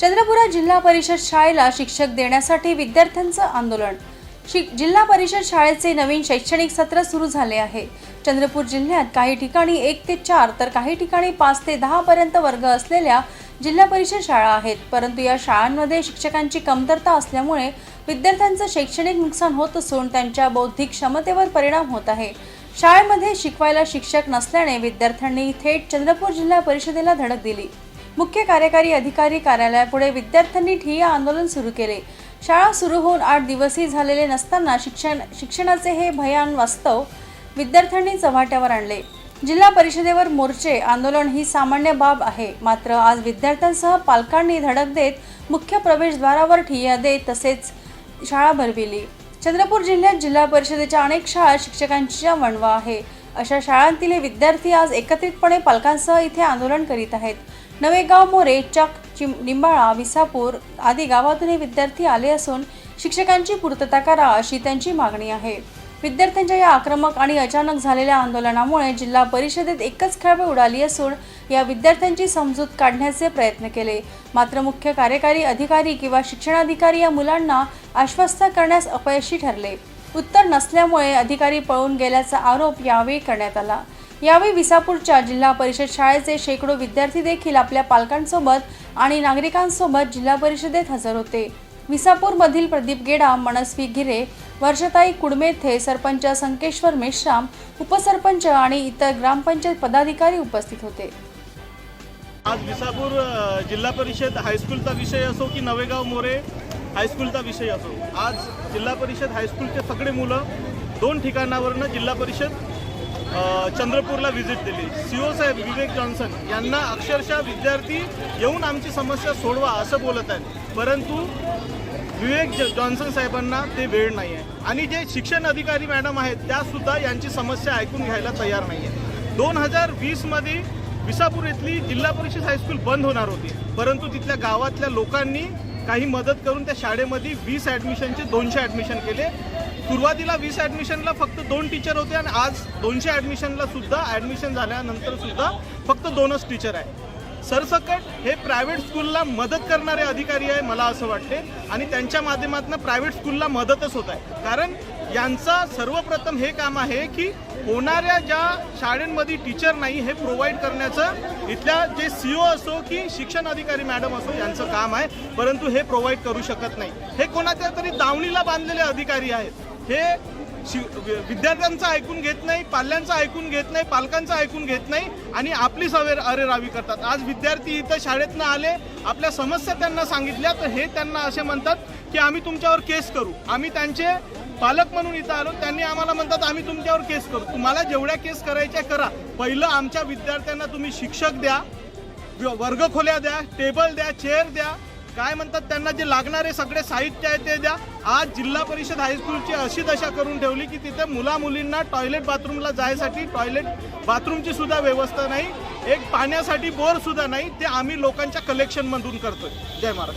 चंद्रपुरात जिल्हा परिषद शाळेला शिक्षक देण्यासाठी विद्यार्थ्यांचं आंदोलन. शिक जिल्हा परिषद शाळेचे नवीन शैक्षणिक सत्र सुरू झाले आहे. चंद्रपूर जिल्ह्यात काही ठिकाणी एक ते चार तर काही ठिकाणी पाच ते दहा पर्यंत वर्ग असलेल्या जिल्हा परिषद शाळा आहेत. परंतु या शाळांमध्ये शिक्षकांची कमतरता असल्यामुळे विद्यार्थ्यांचं शैक्षणिक नुकसान होत असून त्यांच्या बौद्धिक क्षमतेवर परिणाम होत आहे. शाळेमध्ये शिकवायला शिक्षक नसल्याने विद्यार्थ्यांनी थेट चंद्रपूर जिल्हा परिषदेला धडक दिली. मुख्य कार्यकारी अधिकारी कार्यालयापुढे विद्यार्थ्यांनी ठिय्या आंदोलन सुरू केले. शाळा सुरू होऊन आठ दिवसही झालेले नसताना शिक्षण शिक्षणाचे हे भयान वास्तव विद्यार्थ्यांनी चव्हाट्यावर आणले. जिल्हा परिषदेवर मोर्चे आंदोलन ही सामान्य बाब आहे. मात्र आज विद्यार्थ्यांसह पालकांनी धडक देत मुख्य प्रवेशद्वारावर ठिय्या देत तसेच शाळा भरविली. चंद्रपूर जिल्ह्यात जिल्हा परिषदेच्या अनेक शाळा शिक्षकांच्या वणवा आहे. अशा शाळांतील विद्यार्थी आज एकत्रितपणे पालकांसह इथे आंदोलन करीत आहेत. नवेगाव मोरे चक चिम निंबाळा विसापूर आदी गावातून हे विद्यार्थी आले असून शिक्षकांची पूर्तता करा अशी त्यांची मागणी आहे. विद्यार्थ्यांच्या या आक्रमक आणि अचानक झालेल्या आंदोलनामुळे जिल्हा परिषदेत एकच खळबळ उडाली असून या विद्यार्थ्यांची समजूत काढण्याचे प्रयत्न केले. मात्र मुख्य कार्यकारी अधिकारी किंवा शिक्षणाधिकारी या मुलांना आश्वस्त करण्यास अपयशी ठरले. उत्तर नसल्यामुळे अधिकारी पळून गेल्याचा आरोप यावेळी करण्यात आला. यावेळी विसापूरच्या जिल्हा परिषद शाळेचे शेकडो विद्यार्थी देखील आपल्या पालकांसोबत आणि नागरिकांसोबत जिल्हा परिषदेत हजर होते. विसापूरमधील प्रदीप गेडा मनस्वी गिरे वर्षताई कुडमेथे सरपंच संकेश्वर मेश्राम उपसरपंच आणि इतर ग्रामपंचायत पदाधिकारी उपस्थित होते. आज विसापूर जिल्हा परिषद हायस्कूलचा विषय असो की नवेगाव मोरे हायस्कूलचा विषय असो आज जिल्हा परिषद हायस्कूलचे सगळे मुलं दोन ठिकाणावरनं जिल्हा परिषद चंद्रपूरला व्हिजिट दिली. सी ओ साहेब विवेक जॉन्सन यांना अक्षरशः विद्यार्थी येऊन आमची समस्या सोडवा असं बोलत आहेत. परंतु विवेक ज- जॉन्सन साहेबांना ते वेळ नाही आहे. आणि जे शिक्षण अधिकारी मॅडम आहेत त्यासुद्धा यांची समस्या ऐकून घ्यायला तयार नाही आहे दोन हजार वीसमध्ये विसापूर इथली जिल्हा परिषद हायस्कूल बंद होणार होती. परंतु तिथल्या गावातल्या लोकांनी काही मदत करून त्या शाळेमध्ये वीस ॲडमिशनचे दोनशे ॲडमिशन केले. सुरुवातीला वीस ॲडमिशनला फक्त दोन टीचर होते आणि आज दोनशे ॲडमिशनला सुद्धा ॲडमिशन झाल्यानंतर सुद्धा फक्त दोनच टीचर आहे सरसकट हे प्रायव्हेट स्कूलला मदत करणारे अधिकारी आहे मला असं वाटते. आणि त्यांच्या माध्यमातून प्रायव्हेट स्कूलला मदतच होत आहे. कारण यांचा सर्वप्रथम हे काम आहे की होणाऱ्या ज्या शाळेंमध्ये टीचर नाही हे प्रोव्हाइड करण्याचं. इथल्या जे सी ओ असो की शिक्षण अधिकारी मॅडम असो यांचं काम आहे. परंतु हे प्रोव्हाइड करू शकत नाही. हे कोणाच्या तरी दावणीला बांधलेले अधिकारी आहेत. हे शि वि- विद्यार्थ्यांचं ऐकून घेत नाही पाल्यांचं ऐकून घेत नाही पालकांचं ऐकून घेत नाही आणि आपली सवे अरेरावी करतात. आज विद्यार्थी इथं शाळेतनं आले आपल्या समस्या त्यांना सांगितल्या तर हे त्यांना असे म्हणतात की आम्ही तुमच्यावर केस करू. आम्ही त्यांचे पालक म्हणून इथं आलो त्यांनी आम्हाला म्हणतात आम्ही तुमच्यावर केस करू. तुम्हाला जेवढ्या केस करायच्या करा. पहिलं आमच्या विद्यार्थ्यांना तुम्ही शिक्षक द्या वर्गखोल्या द्या टेबल द्या चेअर द्या. काय म्हणतात त्यांना जे लागणारे सगळे साहित्य आहे ते द्या. आज जिल्हा परिषद हायस्कूलची अशी दशा करून ठेवली की तिथे मुला मुलींना टॉयलेट बाथरूमला जायसाठी टॉयलेट बाथरूमची सुद्धा व्यवस्था नाही. एक पाण्यासाठी बोर सुद्धा नाही. ते आम्ही लोकांच्या कलेक्शनमधून करतोय. जय महाराज.